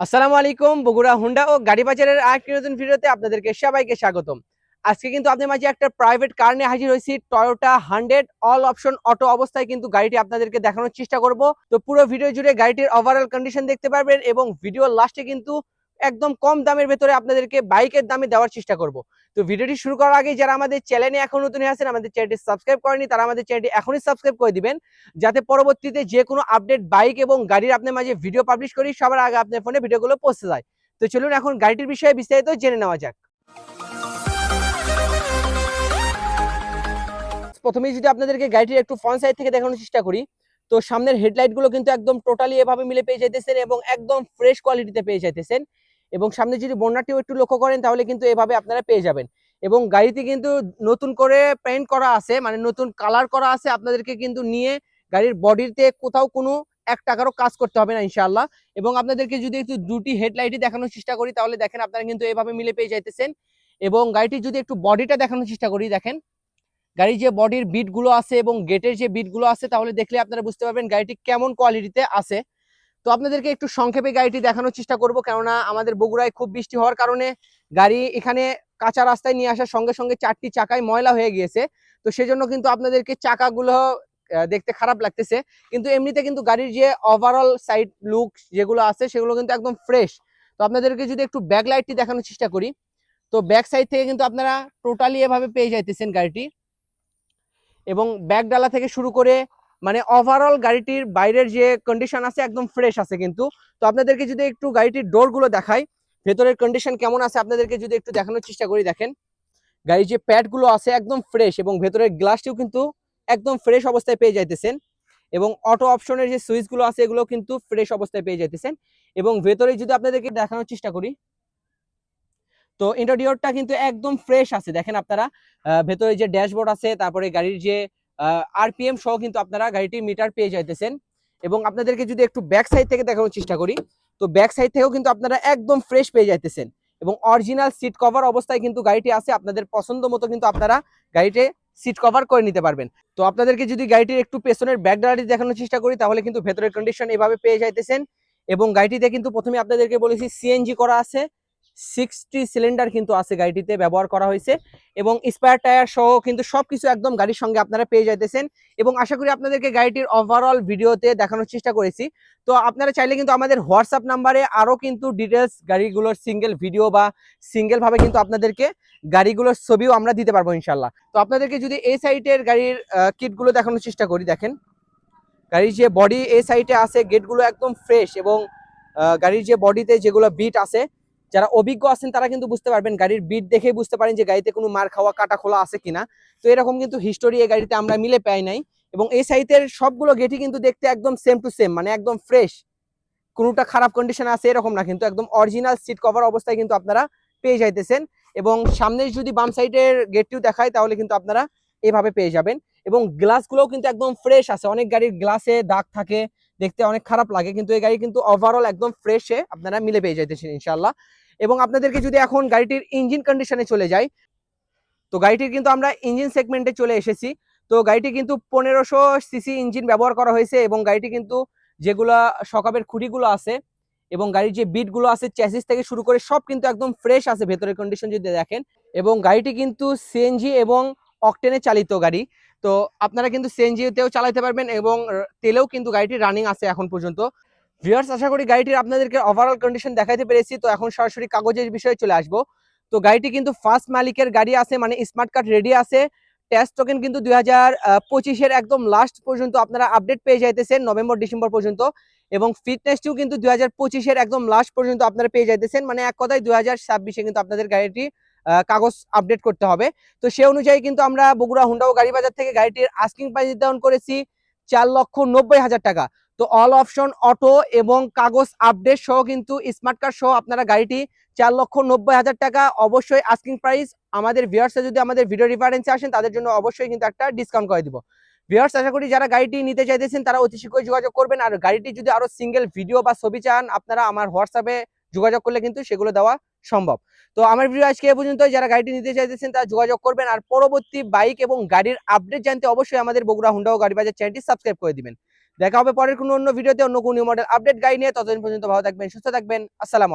আসসালামু আলাইকুম, বগুড়া, হুন্ডা ও গাড়ি বাজারের আরেকটি নতুন ভিডিওতে আপনাদেরকে সবাইকে স্বাগতম। আজকে কিন্তু আপনাদের মাঝে একটা প্রাইভেট কার নিয়ে হাজির হয়েছি Toyota hundred all option auto অবস্থায় কিন্তু গাড়িটি আপনাদেরকে দেখানোর চেষ্টা করব। তো পুরো ভিডিও জুড়ে গাড়িটির ওভারঅল কন্ডিশন দেখতে পারবেন এবং ভিডিও লাস্টে কিন্তু একদম কম দামের ভেতরে আপনাদেরকে বাইকের দামে দেওয়ার চেষ্টা করব। তো ভিডিওটি শুরু করার আগে যারা আমাদের চ্যানেলে এখন নতুন আছেন, আমাদের চ্যানেলটি সাবস্ক্রাইব করেনি তারা আমাদের চ্যানেলটি এখনই সাবস্ক্রাইব করে দিবেন। যাতে পরবর্তীতে যে কোনো আপডেট বাইক এবং গাড়ির আপনার মাঝে ভিডিও পাবলিশ করি, সবার আগে আপনার ফোনে ভিডিওগুলো পৌঁছে যায়। তো চলুন এখন গাড়িটির বিষয়ে বিস্তারিত জেনে নেওয়া যাক। প্রথমেই যদি আপনাদেরকে গাড়িটির একটু ফ্রন্ট সাইড থেকে দেখানোর চেষ্টা করি, তো সামনের হেডলাইটগুলো কিন্তু একদম টোটালি এভাবে মিলে পেয়ে যাইতেছেন এবং একদম ফ্রেশ কোয়ালিটিতে পেয়ে যাইতেছেন। এবং সামনে যদি বন্যাটিও একটু লক্ষ্য করেন, তাহলে কিন্তু এভাবে আপনারা পেয়ে যাবেন। এবং গাড়িতে কিন্তু নতুন করে পেন্ট করা আছে মানে নতুন কালার করা আছে আপনাদেরকে কিন্তু নিয়ে গাড়ির বডিতে কোথাও কোনো এক টাকারও কাজ করতে হবে না, ইনশাআল্লাহ। এবং আপনাদেরকে যদি একটু দুটি হেডলাইটই দেখানোর চেষ্টা করি, তাহলে দেখেন আপনারা কিন্তু এভাবে মিলে পেয়ে যাইতেছেন। এবং গাড়িটি যদি একটু বডিটা দেখানোর চেষ্টা করি, দেখেন। গাড়ির যে বডির বিটগুলো আছে এবং গেটের যে বিটগুলো আছে, তাহলে দেখলে আপনারা বুঝতে পারবেন গাড়িটি কেমন কোয়ালিটিতে আছে। তো আপনাদেরকে একটু সংক্ষেপে গাড়িটি দেখানোর চেষ্টা করব, কেননা আমাদের বগুড়ায় খুব বৃষ্টি হওয়ার কারণে গাড়ি এখানে কাঁচা রাস্তায় নিয়ে আসার সঙ্গে সঙ্গে চারটি চাকায় ময়লা হয়ে গিয়েছে। তো সেজন্য কিন্তু আপনাদেরকে চাকাগুলো দেখতে খারাপ লাগতেছে। কিন্তু এমনিতে কিন্তু গাড়ির যে ওভারঅল সাইড লুক যেগুলো আছে, সেগুলো কিন্তু একদম ফ্রেশ তো আপনাদেরকে যদি একটু ব্যাক লাইটটি দেখানোর চেষ্টা করি, তো ব্যাক সাইড থেকে কিন্তু আপনারা টোটালি এভাবে পেয়ে যাইতেছেন গাড়িটি। এবং ব্যাক ডালা থেকে শুরু করে মানে ওভারঅল গাড়িটির বাইরের যে কন্ডিশন আছে একদম ফ্রেশ আছে কিন্তু। তো আপনাদেরকে যদি একটু গাড়িটির ডোরগুলো দেখাই, ভেতরের কন্ডিশন কেমন আছে আপনাদেরকে যদি একটু দেখানোর চেষ্টা করি, দেখেন। গাড়ির যে প্যাডগুলো আছে একদম ফ্রেশ এবং ভেতরের গ্লাসটিও কিন্তু একদম ফ্রেশ অবস্থায় পেয়ে যাইতেছেন এবং অটো অপশনের যে সুইচগুলো আছে এগুলো কিন্তু ফ্রেশ অবস্থায় পেয়ে যাইতেছেন এবং ভেতরে যদি আপনাদেরকে দেখানোর চেষ্টা করি, তো ইন্টারডিওরটা কিন্তু একদম ফ্রেশ আছে। দেখেন আপনারা ভেতরে যে ড্যাশবোর্ড আছে, তারপরে গাড়ির যে আরপিএম সহ কিন্তু আপনারা গাড়িটির মিটার পেয়ে যাইতেছেন। এবং আপনাদেরকে যদি একটু ব্যাক সাইড থেকে দেখানোর চেষ্টা করি, তো ব্যাক সাইড থেকেও কিন্তু আপনারা একদম ফ্রেশ পেয়ে যাইতেছেন। এবং অরিজিনাল সিট কভার অবস্থায় কিন্তু গাড়িটি আছে, আপনাদের পছন্দ মতো কিন্তু আপনারা গাড়িতে সিট কভার করে নিতে পারবেন। তো আপনাদেরকে যদি গাড়িটির একটু পেছনের ব্যাক ডালাটি দেখানোর চেষ্টা করি, তাহলে কিন্তু ভেতরের কন্ডিশন এভাবে পেয়ে যাইতেছেন। এবং গাড়িটিতে কিন্তু প্রথমে আপনাদেরকে বলেছি সিএনজি করা আছে। সিক্সটি সিলিন্ডার কিন্তু আছে গাড়িটিতে ব্যবহার করা হয়েছে এবং স্পায়ার টায়ার সহ কিন্তু সব কিছু একদম গাড়ির সঙ্গে আপনারা পেয়ে যাইতেছেন এবং আশা করি আপনাদেরকে গাড়িটির ওভারঅল ভিডিওতে দেখানোর চেষ্টা করেছি। তো আপনারা চাইলে কিন্তু আমাদের হোয়াটসঅ্যাপ নাম্বারে আরও কিন্তু ডিটেলস গাড়িগুলোর সিঙ্গেল ভিডিও বা সিঙ্গেলভাবে কিন্তু আপনাদেরকে গাড়িগুলোর ছবিও আমরা দিতে পারব ইনশাল্লাহ তো আপনাদেরকে যদি এই সাইটের গাড়ির কিটগুলো দেখানোর চেষ্টা করি, দেখেন। গাড়ির যে বডি এই সাইটে আছে গেটগুলো একদম ফ্রেশ এবং গাড়ির যে বডিতে যেগুলো বিট আছে যারা অভিজ্ঞ আছেন, তারা কিন্তু বুঝতে পারবেন গাড়ির বিট দেখেই বুঝতে পারেন যে গাড়িতে কোনো মার খাওয়া, কাটা খোলা আছে কিনা। তো এরকম কিন্তু হিস্টোরি এই গাড়িতে আমরা মিলে পাই নাই। এবং এই সাইটের সবগুলো গেটই কিন্তু দেখতে একদম সেম টু সেম মানে একদম ফ্রেশ কোনোটা খারাপ কন্ডিশন আছে এরকম না, কিন্তু একদম অরিজিনাল সিট কভার অবস্থায় কিন্তু আপনারা পেয়ে যাইতেছেন। এবং সামনে যদি বাম সাইডের গেটটিও দেখায় তাহলে কিন্তু আপনারা এভাবে পেয়ে যাবেন। এবং গ্লাসগুলোও কিন্তু একদম ফ্রেশ আছে। অনেক গাড়ির গ্লাসে দাগ থাকে দেখতে অনেক খারাপ লাগে, কিন্তু এই গাড়ি কিন্তু ওভারঅল একদম ফ্রেশে আপনারা মিলে পেয়ে যাইতেছেন ইনশাল্লাহ এবং আপনাদেরকে যদি এখন গাড়িটির ইঞ্জিন কন্ডিশনে চলে যাই, তো গাড়িটির কিন্তু আমরা ইঞ্জিন সেগমেন্টে চলে এসেছি। তো গাড়িটি কিন্তু পনেরোশো সিসি ইঞ্জিন ব্যবহার করা হয়েছে এবং গাড়িটি কিন্তু যেগুলা সকাবের খুঁটিগুলো আছে এবং গাড়ির যে বিটগুলো আছে চ্যাসিস থেকে শুরু করে সব কিন্তু একদম ফ্রেশ আছে, ভেতরের কন্ডিশন যদি দেখেন। এবং গাড়িটি কিন্তু সিএনজি এবং অকটেনে চালিত গাড়ি। তো আপনারা কিন্তু সিএনজিতেও চালাতে পারবেন এবং তেলেও কিন্তু গাড়িটি রানিং আছে এখন পর্যন্ত। ভিউয়ার্স আশা করি গাড়িটির আপনাদেরকে ওভারঅল কন্ডিশন দেখাইতে পেরেছি, তো এখন সরাসরি কাগজের বিষয়ে চলে আসব। তো গাড়িটি কিন্তু ফার্স্ট মালিকের গাড়ি আছে মানে স্মার্ট কার্ড রেডি আছে। টেস্ট টোকেন কিন্তু দুই হাজার পঁচিশের একদম লাস্ট পর্যন্ত আপনারা আপডেট পেয়ে যাইতেছেন, নভেম্বর, ডিসেম্বর পর্যন্ত। এবং ফিটনেসটিও কিন্তু দুই হাজার পঁচিশের একদম লাস্ট পর্যন্ত আপনারা পেয়ে যাইতেছেন মানে এক কথায় দুই হাজার ছাব্বিশে কিন্তু আপনাদের গাড়িটি কাগজ আপডেট করতে হবে। তো সে অনুযায়ী কিন্তু আমরা বগুড়া হুন্ডা ও গাড়ি বাজার থেকে গাড়িটির আস্কিং প্রাইস নির্ধারণ করেছি চার লক্ষ নব্বই হাজার টাকা। তো অল অপশন অটো এবং কাগজ আপডেট সহ কিন্তু স্মার্ট কার্ড সহ আপনারা গাড়িটি চার লক্ষ নব্বই হাজার টাকা অবশ্যই আস্কিং প্রাইস আমাদের ভিউয়ার্সে যদি আমাদের ভিডিও রিফারেন্সে আসেন, তাদের জন্য অবশ্যই কিন্তু একটা ডিসকাউন্ট করে দিব। ভিউয়ার্স আশা করি যারা গাড়িটি নিতে চাইতেছেন, তারা অতি শীঘ্রই যোগাযোগ করবেন। আর গাড়িটি যদি আরও সিঙ্গেল ভিডিও বা ছবি চান, আপনারা আমার হোয়াটসঅ্যাপে যোগাযোগ করলে কিন্তু সেগুলো দেওয়া সম্ভব। তো আমার ভিডিও আজকে এ পর্যন্ত যারা গাড়িটি নিতে চাইতেছেন তারা যোগাযোগ করবেন আর পরবর্তী বাইক এবং গাড়ির আপডেট জানতে অবশ্যই আমাদের বগুড়া হুন্ডা ও গাড়ি বাজার চ্যানেলটি সাবস্ক্রাইব করে দিবেন। দেখা হবে পরের কোনো অন্য ভিডিওতে অন্য কোনো মডেল আপডেট গাড়ি নিয়ে। ততদিন পর্যন্ত ভালো থাকবেন, সুস্থ থাকবেন। আসসালামু আলাইকুম।